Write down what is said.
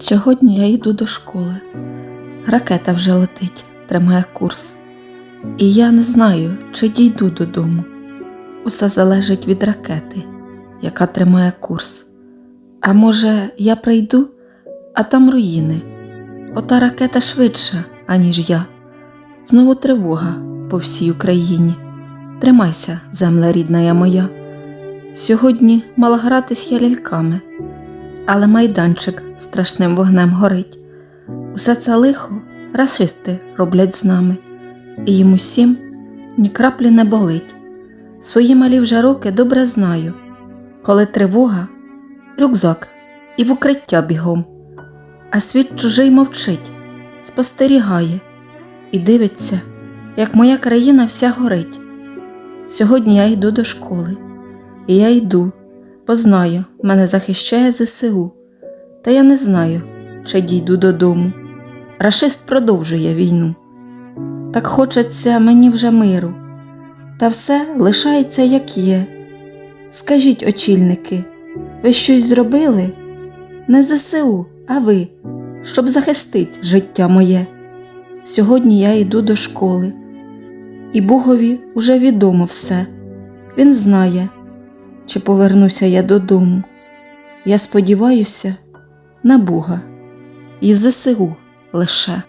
Сьогодні я йду до школи. Ракета вже летить, тримає курс. І я не знаю, чи дійду додому. Усе залежить від ракети, яка тримає курс. А може, я прийду, а там руїни. Ота ракета швидша, аніж я. Знову тривога по всій Україні. Тримайся, земля рідна моя. Сьогодні мала гратись я ляльками, але майданчик страшним вогнем горить. Усе це лихо расисти роблять з нами, і їм усім ні краплі не болить. Свої малі вже роки добре знаю, коли тривога, рюкзак і в укриття бігом, а світ чужий мовчить, спостерігає і дивиться, як моя країна вся горить. Сьогодні я йду до школи, і я йду, бо знаю, мене захищає ЗСУ, та я не знаю, чи дійду додому. Рашист продовжує війну. Так хочеться мені вже миру, та все лишається, як є. Скажіть, очільники, ви щось зробили? Не ЗСУ, а ви, щоб захистить життя моє. Сьогодні я йду до школи, і Богові уже відомо все. Він знає, чи повернуся я додому. Я сподіваюся на Бога і ЗСУ лише.